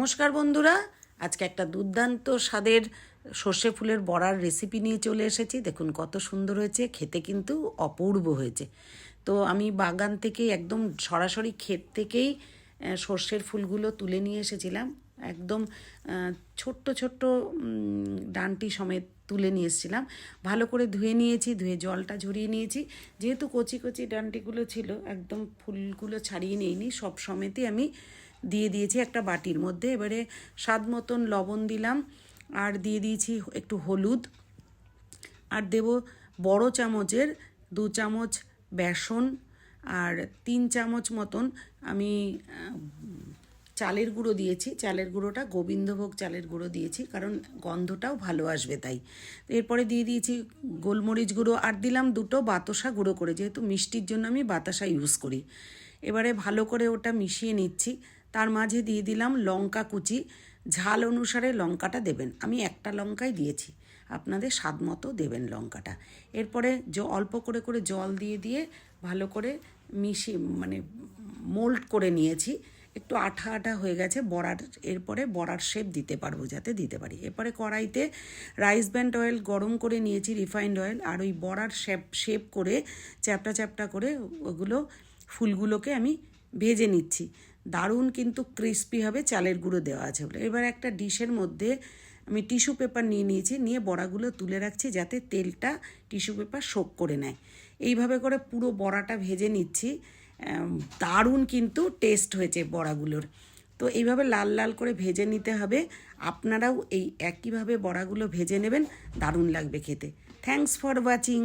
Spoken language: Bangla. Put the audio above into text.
নমস্কার বন্ধুরা, আজকে একটা দুর্দান্ত স্বাদের সর্ষে ফুলের বড়ার রেসিপি নিয়ে চলে এসেছি। দেখুন কত সুন্দর হয়েছে, খেতে কিন্তু অপূর্ব হয়েছে। তো আমি বাগান থেকে একদম সরাসরি ক্ষেত থেকেই সর্ষের ফুলগুলো তুলে নিয়ে এসেছিলাম। একদম ছোট্ট ছোট্ট ডান্টি সমেত তুলে নিয়ে এসেছিলাম। ভালো করে ধুয়ে নিয়েছি, ধুয়ে জলটা ঝরিয়ে নিয়েছি। যেহেতু কচি কচি ডান্টিগুলো ছিল, একদম ফুলগুলো ছাড়িয়ে নিইনি, সব সমেতই আমি দিয়ে দিয়েছি একটা বাটির মধ্যে। এবারে স্বাদ মতন লবণ দিলাম আর দিয়ে দিয়েছি একটু হলুদ। আর দেব বড় চামচের দু চামচ বেসন আর তিন চামচ মতন আমি চালের গুঁড়ো দিয়েছি। চালের গুঁড়োটা গোবিন্দভোগ চালের গুঁড়ো দিয়েছি কারণ গন্ধটাও ভালো আসবে তাই। এরপরে দিয়ে দিয়েছি গোলমরিচ গুঁড়ো আর দিলাম দুটো বাতাসা গুঁড়ো করে, যেহেতু মিষ্টির জন্য আমি বাতাসা ইউজ করি। এবারে ভালো করে ওটা মিশিয়ে নিচ্ছি। তার মাঝে দিয়ে দিলাম লঙ্কা কুচি। ঝাল অনুসারে লঙ্কাটা দেবেন। আমি একটা লঙ্কাই দিয়েছি। আপনাদের স্বাদ মতো দেবেন লঙ্কাটা। এরপরে জ অল্প করে করে জল দিয়ে দিয়ে ভালো করে মিশিয়ে মানে মোল্ড করে নিয়েছি। একটু আঠা আঠা হয়ে গেছে। বড়ার, এরপরে বড়ার শেপ দিতে পারব, যাতে দিতে পারি। এরপরে কড়াইতে রাইস ব্যান্ড অয়েল গরম করে নিয়েছি রিফাইন্ড অয়েল আর ওই বড়ার শেপ শেপ করে চ্যাপটা চ্যাপটা করে ওগুলো ফুলগুলোকে আমি ভেজে নিচ্ছি। দারুণ কিন্তু ক্রিস্পি হবে, চালের গুঁড়ো দেওয়া আছে বলে। এবার একটা ডিশের মধ্যে আমি টিস্যু পেপার নিয়ে নিয়েছি, নিয়ে বড়াগুলো তুলে রাখছি যাতে তেলটা টিস্যু পেপার শোক করে নেয়। এইভাবে করে পুরো বড়াটা ভেজে নিচ্ছি দারুণ কিন্তু টেস্ট হয়েছে বড়াগুলোর। তো এইভাবে লাল লাল করে ভেজে নিতে হবে। আপনারাও এই একইভাবে বড়াগুলো ভেজে নেবেন, দারুণ লাগবে খেতে। Thanks for watching